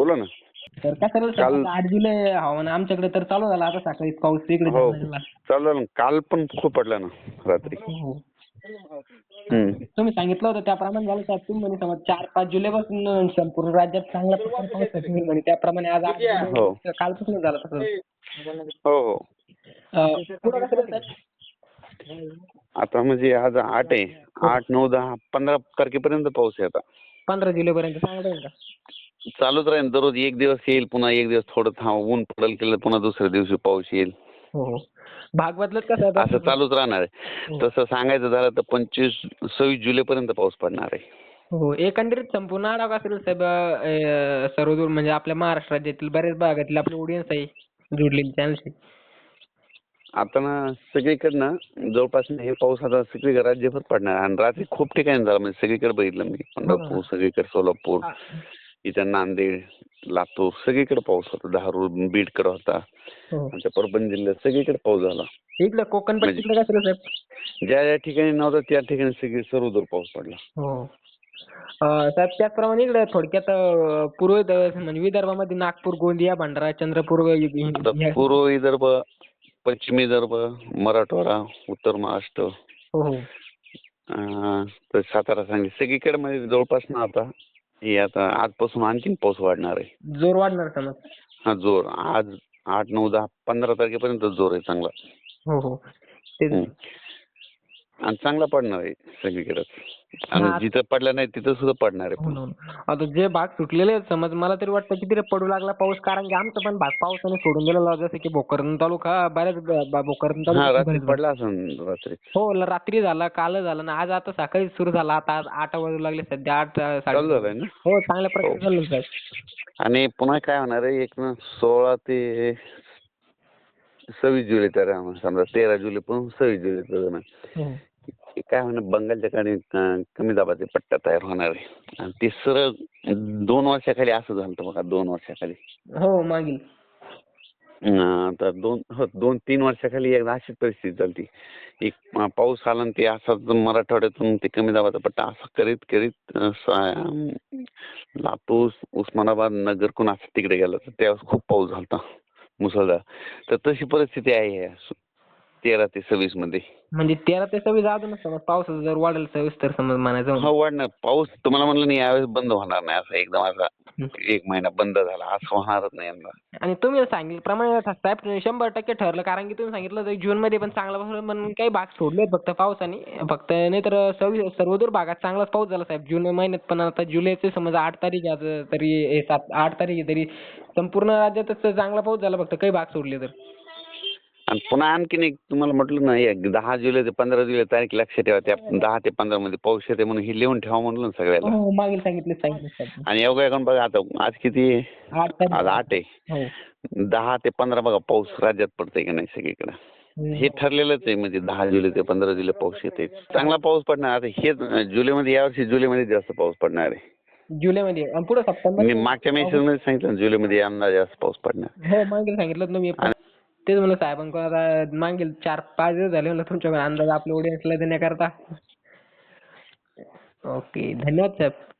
बोला ना. तर काय सर काल- आठ जुलै हवामान आमच्याकडे तर चालू झाला आता सकाळी. पाऊस इकडे हो. ना. काल पण खूप पडला ना रात्री. हो. हम्म. तुम्ही सांगितलं होतं त्याप्रमाणे झालं साहेब. तुम्ही म्हणे समज चार पाच जुलैपासून संपूर्ण राज्यात चांगला प्रकारे पाऊस होईल म्हणे. त्याप्रमाणे आज आठ जुलै हो. कालपासून झालं तसं. हो हो. अं, पुढं कसं राहील साहेब? आता म्हणजे आज आठ आहे. आठ नऊ दहा पंधरा तारखेपर्यंत पाऊस आहे आता. पंधरा जुलैपर्यंत. चांगलं राहील का चालूच राहील दररोज एक दिवस येईल पुन्हा एक दिवस थोडं थांब ऊन पडेल केलं पुन्हा दुसऱ्या दिवशी पाऊस येईल. हो. हो भाग बदलत कसं? असं चालूच राहणार आहे. तसं सांगायचं झालं तर पंचवीस सव्वीस जुलैपर्यंत पाऊस पडणार आहे. हो. एकंदरीत संपूर्ण आढावा असेल साहेब अं, सर्वदूर म्हणजे आपल्या महाराष्ट्र राज्यातील बऱ्याच भागातील आपली ऑडियन्स आहे जोडलेली चॅनलशी आता ना सगळीकडनं जवळपास ना हे पाऊस आता सगळीकडे राज्यभर पडणार. आणि रात्री खूप ठिकाणी झाला. म्हणजे सगळीकडे बघितलं मी. पंढरपूर सगळीकडे सोलापूर. इथं नांदेड लातूर सगळीकडे पाऊस होता. धारूर बीडकडे होता. हो. आमच्या परभणी जिल्ह्यात सगळीकडे पाऊस झाला. इकडं कोकण म्हणजे- पट्टीकडे कसं साहेब? ज्या ज्या ठिकाणी नव्हता त्या ठिकाणी सगळी सर्वदूर पाऊस पडला. हो. साहेब त्याचप्रमाणे इकडे थोडक्यात पूर्व म्हणजे विदर्भामध्ये नागपूर गोंदिया भंडारा चंद्रपूर पूर्व विदर्भ पश्चिम विदर्भ मराठवाडा उत्तर महाराष्ट्र. हो सातारा सांगली सगळीकडे म्हणजे जवळपास ना आता हे आता आजपासून आणखीन पाऊस वाढणार आहे. जोर वाढणार समज हा जोर. आज आठ नऊ दहा पंधरा तारखेपर्यंत जोर आहे चांगला. हो हो. हम्म. आणि चांगला पडणार आहे सगळीकडे हा. आणि जिथं पडला नाही तिथं सुद्धा पडणार आहे हो हो. आता जे भाग सुटलेले आहेत समज मला तरी वाटतं की तिथे पडू लागला पाऊस कारण की आमचा पण भाग पावसाने सोडून दिलेला जसं की भोकरदन तालुका बऱ्याच ब- हा तालुका रात्री पडला असेल रात्री. हो ल- रात्री झाला काल झाला ना. आज आता सकाळी सुरू झाला. आता आज आठ वाजू लागले सध्या आठ अं, साडे चालू झालंय ना? हो चांगल्या प्रकारे चालू आहे, साहेब आणि पुन्हा काय होणार आहे? एक ना सोळा ते सव्वीस जुलै तर समजा तेरा जुलै पण सव्वीस जुलै पर्यंत हो. काय होणार बंगालच्या खाली क- कमी दाबाचे पट्टा तयार होणार आहे. आणि ते सरळ दोन वर्षाखाली असं झालं होतं बघा दोन वर्षाखाली. हो मागील. तर दोन हो दोन तीन वर्षाखाली एकदा अशीच परिस्थिती झाली एक पाऊस आला आणि ते असाच मराठवाड्यातून ते कमी दाबाचा पट्टा असा करीत करीत लातूर उस्मानाबाद नगरकून असं तिकडे गेला. तर त्यावेळेस खूप पाऊस झाला मुसळधार. तर तशी परिस्थिती आहे. तेरा ते सव्वीसमध्ये. म्हणजे तेरा ते सव्वीस अजून समज पावसाचं जर वाढेल सव्वीस तर समज म्हणायचं हा वाढणार. पाऊस तुम्हाला म्हणलं नाही यावेळेस बंद होणार नाही असं एकदम असा एक महिना बंद झाला असं होणारच नाही यंदा आणि तुम्ही सांगितल्याप्रमाणे साहेब शंभर टक्के ठरलं कारण की तुम्ही सांगितलं होतं जून मध्ये पण चांगला पाऊस पण काही भाग सोडले फक्त पावसाने. फक्त नाही तर सव्वीस सर्वदूर भागात चांगलाच पाऊस झाला साहेब. जून महिन्यात पण आता जुलैचे समजा आठ तारीख आहे आज तरी हे सात आठ तारीख आहे तरी संपूर्ण राज्यातच चांगला पाऊस झाला फक्त काही भाग सोडले तर. आणि पुन्हा आणखीन एक तुम्हाला म्हटलं ना एक दहा जुलै ते पंधरा जुलै तारीख लक्षात ठेवा त्या दहा ते पंधरा मध्ये पाऊस येते म्हणून हे लिहून ठेवा म्हणलं ना सगळ्याला. हो मागील सांगितले आणि एवढं ऐकून बघा आता आज किती? आज आठ आहे. हो. दहा ते पंधरा बघा पाऊस राज्यात पडतंय की नाही सगळीकडे. हे. ठरलेलंच आहे म्हणजे दहा जुलै ते पंधरा जुलै पाऊस येते चांगला पाऊस पडणार. आता हे जुलैमध्ये यावर्षी जुलैमध्ये जास्त पाऊस पडणार आहे. जुलैमध्ये. पुढे सप्टेंबर मी मागच्या मेसेजमध्ये सांगितलं ना, जुलैमध्ये यंदा जास्त पाऊस पडणार. हो मागील सांगितलं तेच म्हणलं साहेबांकडून आता मागील चार पाच दिवस झाले म्हणलं तुमच्याकडे अंदाज आपल्या ऑडियन्सला देण्याकरता. ओके धन्यवाद साहेब.